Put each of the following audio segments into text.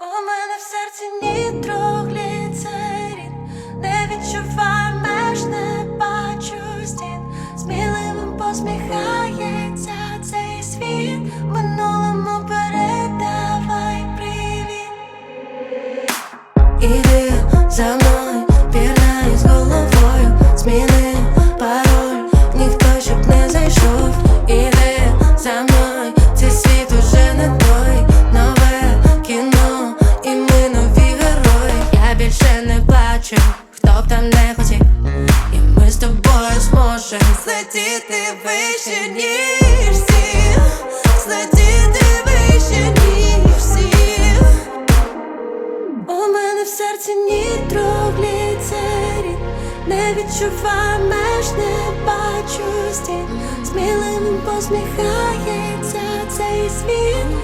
У мене в серці нітрогліцерін. Не відчуваю меж, не бачу стін. Сміливим посміхається цей світ. Минулому передавай привіт. Іди за мною, не хто б там не хотів. І ми з тобою зможемо злетіти вище, ніж всі Злетіти вище, ніж всі у мене в серці нітрогліцерин Не відчуваю меж, не бачу стін. Сміливим посміхається цей світ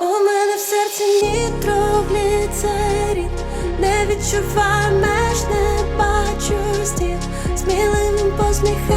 У мене в серці нітрогліцерін не відчуваю меж, не бачу стін, сміливим посміхом